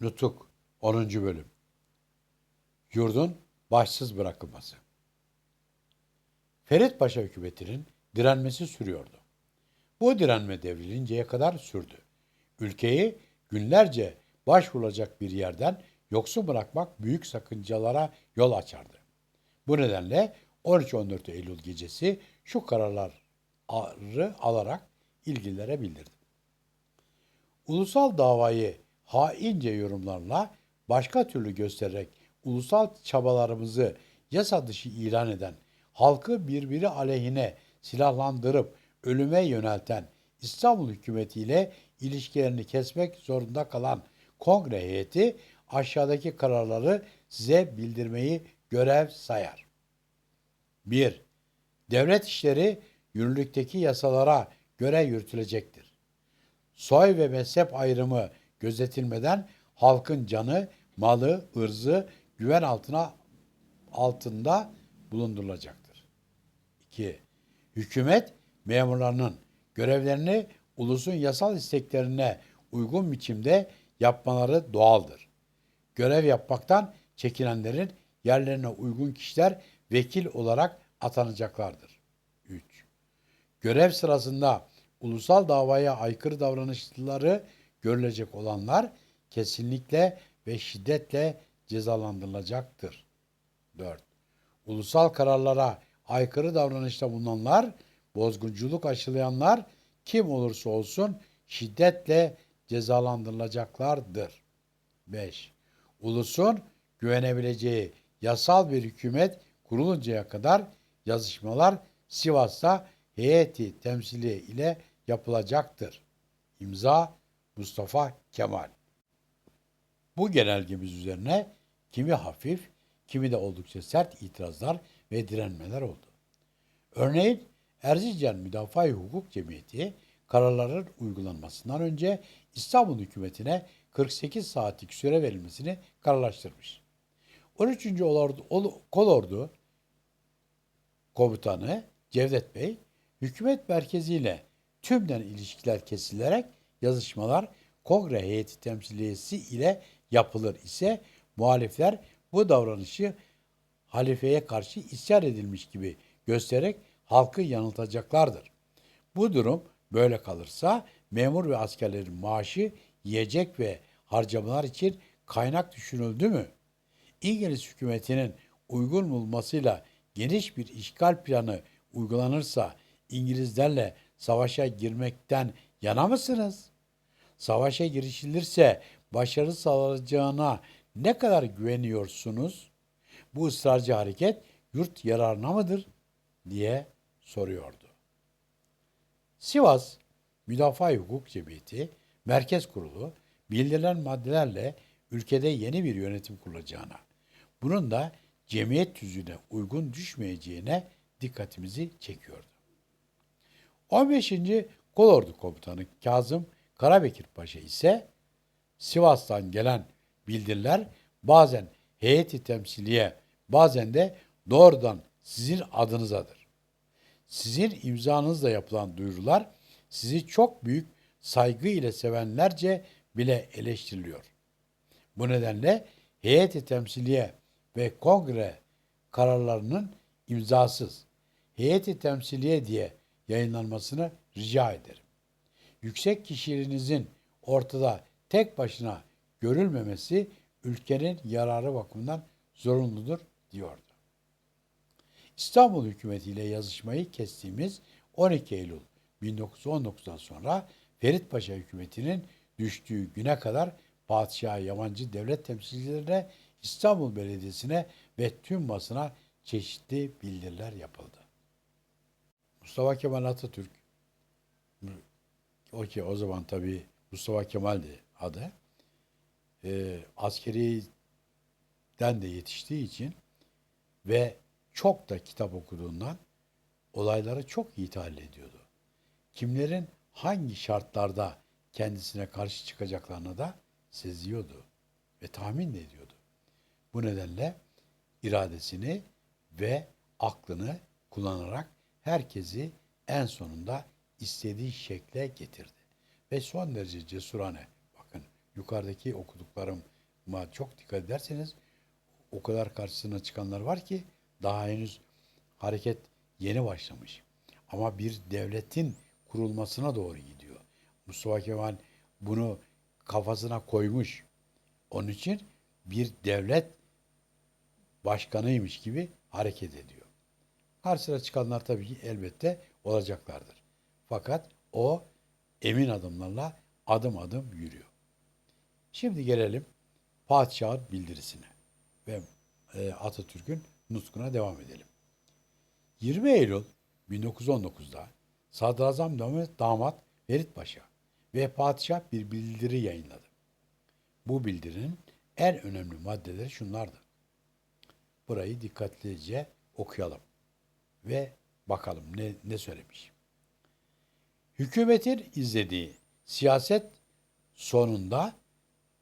Nutuk 10. Bölüm Yurdun başsız bırakılması Ferit Paşa hükümetinin direnmesi sürüyordu. Bu direnme devrilinceye kadar sürdü. Ülkeyi günlerce başvurulacak bir yerden yoksun bırakmak büyük sakıncalara yol açardı. Bu nedenle 13-14 Eylül gecesi şu kararları alarak ilgililere bildirdi. Ulusal davayı haince yorumlarla başka türlü göstererek ulusal çabalarımızı yasa dışı ilan eden, halkı birbiri aleyhine silahlandırıp ölüme yönelten İstanbul hükümetiyle ilişkilerini kesmek zorunda kalan kongre heyeti aşağıdaki kararları size bildirmeyi görev sayar. 1. Devlet işleri yürürlükteki yasalara göre yürütülecektir soy ve mezhep ayrımı gözetilmeden halkın canı, malı, ırzı güven altına altında bulundurulacaktır. 2. Hükümet memurlarının görevlerini ulusun yasal isteklerine uygun biçimde yapmaları doğaldır. Görev yapmaktan çekinenlerin yerlerine uygun kişiler vekil olarak atanacaklardır. 3 görev sırasında ulusal davaya aykırı davranışları görülecek olanlar kesinlikle ve şiddetle cezalandırılacaktır. 4. Ulusal kararlara aykırı davranışta bulunanlar, bozgunculuk aşılayanlar kim olursa olsun şiddetle cezalandırılacaklardır. 5. Ulusun güvenebileceği yasal bir hükümet kuruluncaya kadar yazışmalar Sivas'ta heyeti temsili ile yapılacaktır. İmza Mustafa Kemal. Bu genelgemiz üzerine kimi hafif, kimi de oldukça sert itirazlar ve direnmeler oldu. Örneğin Erzincan Müdafaa Hukuk Cemiyeti kararların uygulanmasından önce İstanbul hükümetine 48 saatlik süre verilmesini kararlaştırmış. 13. Olordu, Ol- Kolordu Komutanı Cevdet Bey, hükümet merkeziyle tümden ilişkiler kesilerek yazışmalar kongre heyeti temsiliyesi ile yapılır ise muhalifler bu davranışı halifeye karşı isyan edilmiş gibi göstererek halkı yanıltacaklardır. Bu durum böyle kalırsa memur ve askerlerin maaşı, yiyecek ve harcamalar için kaynak düşünüldü mü? İngiliz hükümetinin uygun bulmasıyla geniş bir işgal planı uygulanırsa İngilizlerle savaşa girmekten yana mısınız? Savaşa girişilirse başarı sağlayacağına ne kadar güveniyorsunuz? Bu ısrarcı hareket yurt yararına mıdır? diye soruyordu. Sivas Müdafaa Hukuk Cemiyeti Merkez Kurulu bildirilen maddelerle ülkede yeni bir yönetim kurulacağına, bunun da cemiyet tüzüğüne uygun düşmeyeceğine dikkatimizi çekiyordu. 15. Kolordu Komutanı Kazım Karabekir Paşa ise Sivas'tan gelen bildiriler bazen heyeti temsiliye bazen de doğrudan sizin adınızadır. Sizin imzanızla yapılan duyurular sizi çok büyük saygı ile sevenlerce bile eleştiriliyor. Bu nedenle heyeti temsiliye ve kongre kararlarının imzasız heyeti temsiliye diye yayınlanmasını rica ederim. Yüksek kişiliğinizin ortada tek başına görülmemesi ülkenin yararı bakımından zorunludur diyordu. İstanbul hükümetiyle yazışmayı kestiğimiz 12 Eylül 1919'dan sonra Ferit Paşa hükümetinin düştüğü güne kadar padişah yabancı devlet temsilcilerine, İstanbul Belediyesi'ne ve tüm basına çeşitli bildiriler yapıldı. Mustafa Kemal Atatürk, o ki o zaman tabii Mustafa Kemal'di adı, e, askeriden de yetiştiği için ve çok da kitap okuduğundan olayları çok iyi tahlil ediyordu. Kimlerin hangi şartlarda kendisine karşı çıkacaklarını da seziyordu ve tahmin de ediyordu. Bu nedenle iradesini ve aklını kullanarak herkesi en sonunda istediği şekle getirdi. Ve son derece cesurane, bakın yukarıdaki okuduklarıma çok dikkat ederseniz o kadar karşısına çıkanlar var ki daha henüz hareket yeni başlamış. Ama bir devletin kurulmasına doğru gidiyor. Mustafa Kemal bunu kafasına koymuş. Onun için bir devlet başkanıymış gibi hareket ediyor. Karşısına çıkanlar tabii ki elbette olacaklardır. Fakat o emin adımlarla adım adım yürüyor. Şimdi gelelim padişahın bildirisine ve e, Atatürk'ün nutkuna devam edelim. 20 Eylül 1919'da Sadrazam Damat- Ferit Paşa ve Padişah bir bildiri yayınladı. Bu bildirinin en önemli maddeleri şunlardı. Burayı dikkatlice okuyalım ve bakalım ne, ne söylemiş. Hükümetin izlediği siyaset sonunda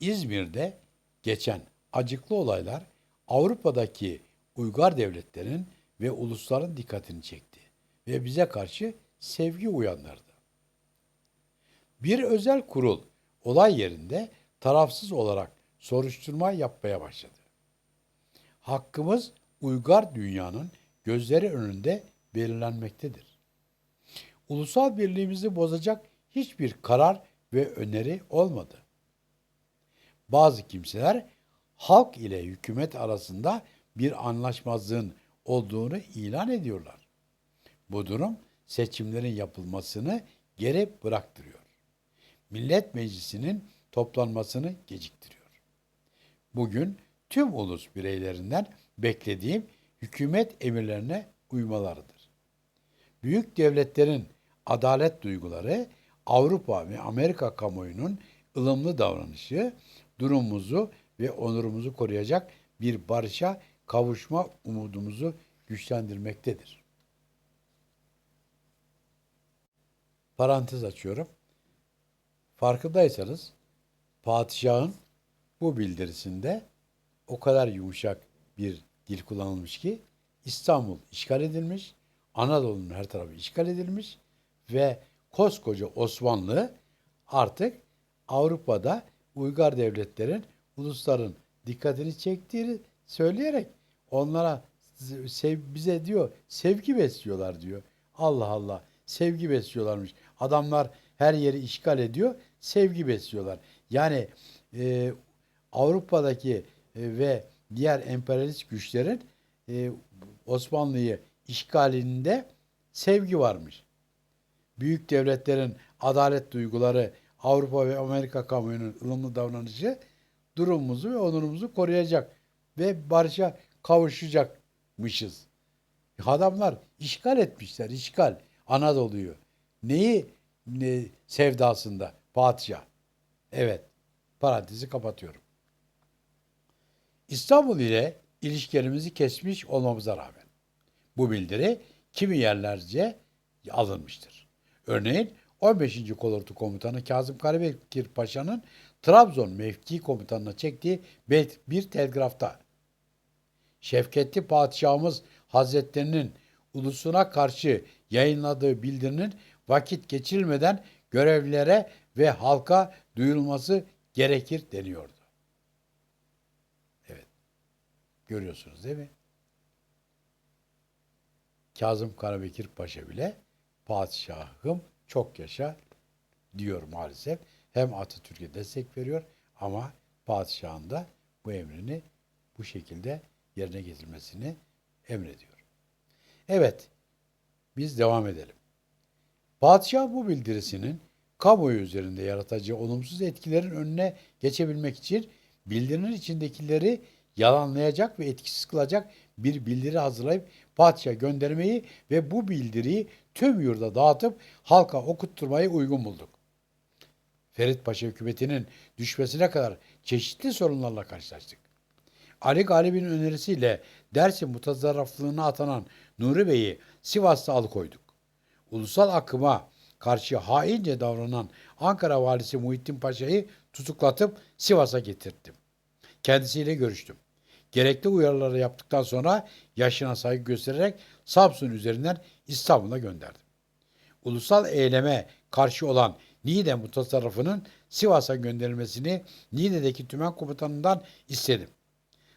İzmir'de geçen acıklı olaylar Avrupa'daki uygar devletlerin ve ulusların dikkatini çekti ve bize karşı sevgi uyandırdı. Bir özel kurul olay yerinde tarafsız olarak soruşturma yapmaya başladı. Hakkımız uygar dünyanın gözleri önünde belirlenmektedir. Ulusal birliğimizi bozacak hiçbir karar ve öneri olmadı. Bazı kimseler halk ile hükümet arasında bir anlaşmazlığın olduğunu ilan ediyorlar. Bu durum seçimlerin yapılmasını geri bıraktırıyor. Millet Meclisi'nin toplanmasını geciktiriyor. Bugün tüm ulus bireylerinden beklediğim hükümet emirlerine uymalarıdır. Büyük devletlerin adalet duyguları, Avrupa ve Amerika kamuoyunun ılımlı davranışı durumumuzu ve onurumuzu koruyacak bir barışa kavuşma umudumuzu güçlendirmektedir. Parantez açıyorum. Farkındaysanız padişahın bu bildirisinde o kadar yumuşak bir dil kullanılmış ki İstanbul işgal edilmiş, Anadolu'nun her tarafı işgal edilmiş ve koskoca Osmanlı artık Avrupa'da uygar devletlerin, ulusların dikkatini çektiğini söyleyerek onlara sev, bize diyor sevgi besliyorlar diyor. Allah Allah sevgi besliyorlarmış. Adamlar her yeri işgal ediyor, sevgi besliyorlar. Yani e, Avrupa'daki e, ve diğer emperyalist güçlerin e, Osmanlı'yı işgalinde sevgi varmış. Büyük devletlerin adalet duyguları, Avrupa ve Amerika kamuoyunun ılımlı davranışı durumumuzu ve onurumuzu koruyacak ve barışa kavuşacakmışız. Adamlar işgal etmişler, işgal Anadolu'yu. Neyi ne, sevdasında? Padişah. Evet, parantezi kapatıyorum. İstanbul ile ilişkilerimizi kesmiş olmamıza rağmen bu bildiri kimi yerlerce alınmıştır. Örneğin 15. Kolordu Komutanı Kazım Karabekir Paşa'nın Trabzon mevki komutanına çektiği bir telgrafta Şevketli Padişahımız Hazretlerinin ulusuna karşı yayınladığı bildirinin vakit geçirilmeden görevlilere ve halka duyulması gerekir deniyordu. Evet. Görüyorsunuz değil mi? Kazım Karabekir Paşa bile padişahım çok yaşa diyor maalesef. Hem Atatürk'e destek veriyor ama padişahın da bu emrini bu şekilde yerine getirmesini emrediyor. Evet, biz devam edelim. Padişah bu bildirisinin kamuoyu üzerinde yaratacağı olumsuz etkilerin önüne geçebilmek için bildirinin içindekileri yalanlayacak ve etkisiz kılacak bir bildiri hazırlayıp padişah göndermeyi ve bu bildiriyi tüm yurda dağıtıp halka okutturmayı uygun bulduk. Ferit Paşa hükümetinin düşmesine kadar çeşitli sorunlarla karşılaştık. Ali Galip'in önerisiyle Dersim mutazarraflığına atanan Nuri Bey'i Sivas'ta alıkoyduk. Ulusal akıma karşı haince davranan Ankara valisi Muhittin Paşa'yı tutuklatıp Sivas'a getirdim. Kendisiyle görüştüm. Gerekli uyarıları yaptıktan sonra yaşına saygı göstererek Samsun üzerinden İstanbul'a gönderdim. Ulusal eyleme karşı olan Niğde mutasarrıfının Sivas'a gönderilmesini Niğde'deki tümen komutanından istedim.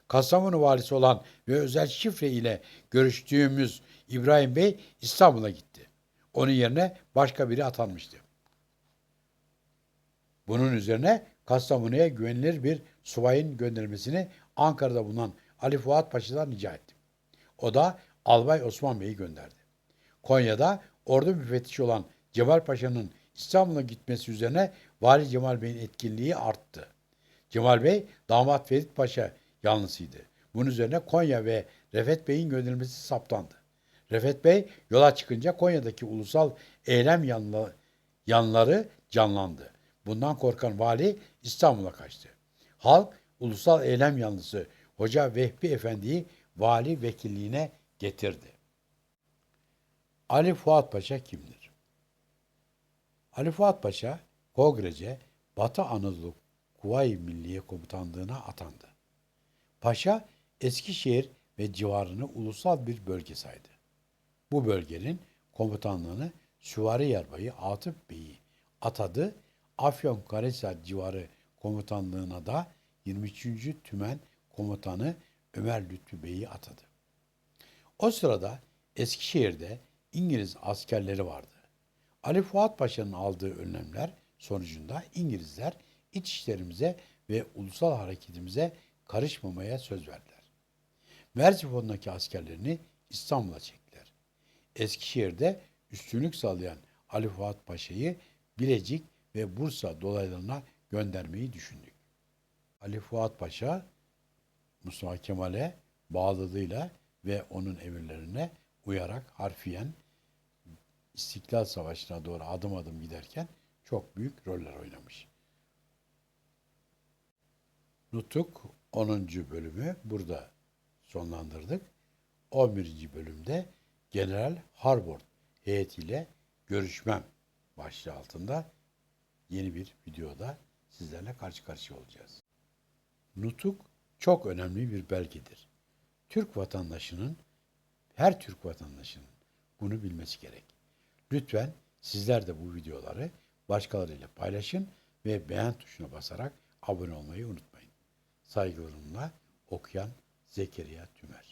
Kastamonu valisi olan ve özel şifre ile görüştüğümüz İbrahim Bey İstanbul'a gitti. Onun yerine başka biri atanmıştı. Bunun üzerine Kastamonu'ya güvenilir bir subayın gönderilmesini Ankara'da bulunan Ali Fuat Paşa'dan rica ettim. O da Albay Osman Bey'i gönderdi. Konya'da ordu müfettişi olan Cemal Paşa'nın İstanbul'a gitmesi üzerine Vali Cemal Bey'in etkinliği arttı. Cemal Bey damat Ferit Paşa yanlısıydı. Bunun üzerine Konya ve Refet Bey'in gönderilmesi saptandı. Refet Bey yola çıkınca Konya'daki ulusal eylem yanlı, yanları canlandı. Bundan korkan vali İstanbul'a kaçtı. Halk ulusal eylem yanlısı Hoca Vehbi Efendi'yi vali vekilliğine getirdi. Ali Fuat Paşa kimdir? Ali Fuat Paşa, Kogrece, Batı Anadolu Kuvayi Milliye Komutanlığı'na atandı. Paşa, Eskişehir ve civarını ulusal bir bölge saydı. Bu bölgenin komutanlığını Süvari Yarbayı Atıf Bey'i atadı. Afyonkarahisar civarı komutanlığına da 23. Tümen Komutanı Ömer Lütfü Bey'i atadı. O sırada Eskişehir'de İngiliz askerleri vardı. Ali Fuat Paşa'nın aldığı önlemler sonucunda İngilizler iç işlerimize ve ulusal hareketimize karışmamaya söz verdiler. Merzifon'daki askerlerini İstanbul'a çektiler. Eskişehir'de üstünlük sağlayan Ali Fuat Paşa'yı Bilecik ve Bursa dolaylarına göndermeyi düşündük. Ali Fuat Paşa Mustafa Kemal'e bağlılığıyla ve onun emirlerine uyarak harfiyen İstiklal Savaşı'na doğru adım adım giderken çok büyük roller oynamış. Nutuk 10. bölümü burada sonlandırdık. 11. bölümde General Harbord heyetiyle görüşmem başlığı altında yeni bir videoda sizlerle karşı karşıya olacağız. Nutuk çok önemli bir belgedir. Türk vatandaşının, her Türk vatandaşının bunu bilmesi gerek. Lütfen sizler de bu videoları başkalarıyla paylaşın ve beğen tuşuna basarak abone olmayı unutmayın. Saygılarımla okuyan Zekeriya Tümer.